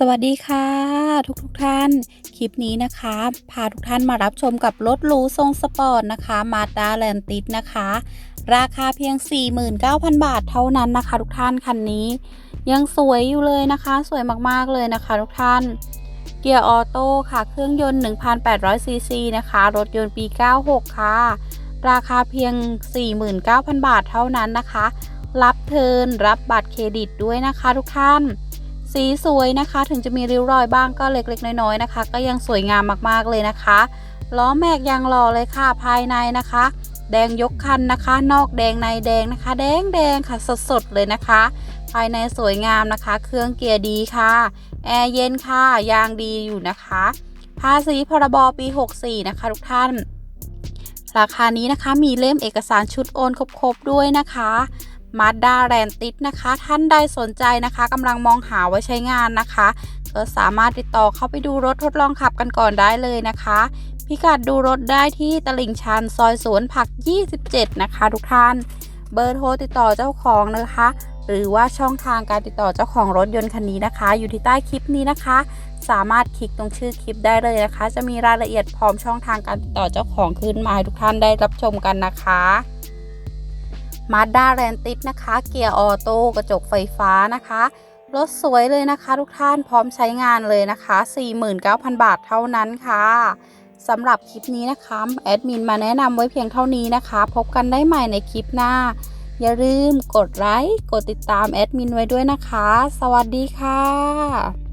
สวัสดีค่ะ ทุกทุกท่าน คลิปนี้นะคะ พาทุกท่านมารับชมกับรถหรูทรงสปอร์ตนะคะมาดาแลนติสนะคะ ราคาเพียง 49,000 บาทเท่านั้นนะคะ ทุกท่านคันนี้ ยังสวยอยู่เลยนะคะ สวยมากๆเลยนะคะ ทุกท่าน เกียร์ออโต้ค่ะ เครื่องยนต์ 1,800ซีซีนะคะ รถยนต์ปี 96 ค่ะ ราคาเพียง 49,000 บาทเท่านั้นนะคะ รับเทินรับบัตรเครดิตด้วยนะคะ ทุกท่าน สีสวยนะคะ ถึงจะมีริ้วรอยบ้างก็เล็กๆ น้อยๆนะคะ ก็ยังสวยงามมากๆเลยนะคะล้อแม็กยังหล่อเลยค่ะภายในนะคะ แดงยกคันนะคะ นอกแดงในแดงนะคะ แดงแดงค่ะสดๆเลยนะคะ ภายในสวยงามนะคะ เครื่องเกียร์ดีค่ะแอร์เย็นค่ะยางดีอยู่นะคะภาษีพรบปี 64 นะคะ ทุกท่าน ราคานี้นะคะมีเล่มเอกสารชุดโอนครบๆด้วยนะคะ มาด้าแรนติสนะคะ ท่านใดสนใจนะคะกำลังมองหาไว้ใช้งานนะคะ ก็สามารถติดต่อเข้าไปดูรถทดลองขับกันก่อนได้เลยนะคะ พิกัดดูรถได้ที่ตลิ่งชันซอยสวนผัก 27 นะคะ ทุกท่าน เบอร์โทรติดต่อเจ้าของนะคะ หรือว่าช่องทางการติดต่อเจ้าของรถยนต์คันนี้นะคะ อยู่ที่ใต้คลิปนี้นะคะ สามารถคลิกตรงชื่อคลิปได้เลยนะคะ จะมีรายละเอียดพร้อมช่องทางการติดต่อเจ้าของขึ้นมาให้ทุกท่านได้รับชมกันนะคะ มาด้าแรนติสนะคะ เกียร์ออโต้กระจกไฟฟ้านะคะ รถสวยเลยนะคะทุกท่านพร้อมใช้งานเลยนะคะ 49,000 บาทเท่านั้นค่ะสำหรับคลิปนี้นะคะแอดมินมาแนะนำไว้เพียงเท่านี้นะคะ พบกันได้ใหม่ในคลิปหน้า อย่าลืมกดไลค์กดติดตามแอดมินไว้ด้วยนะคะ สวัสดีค่ะ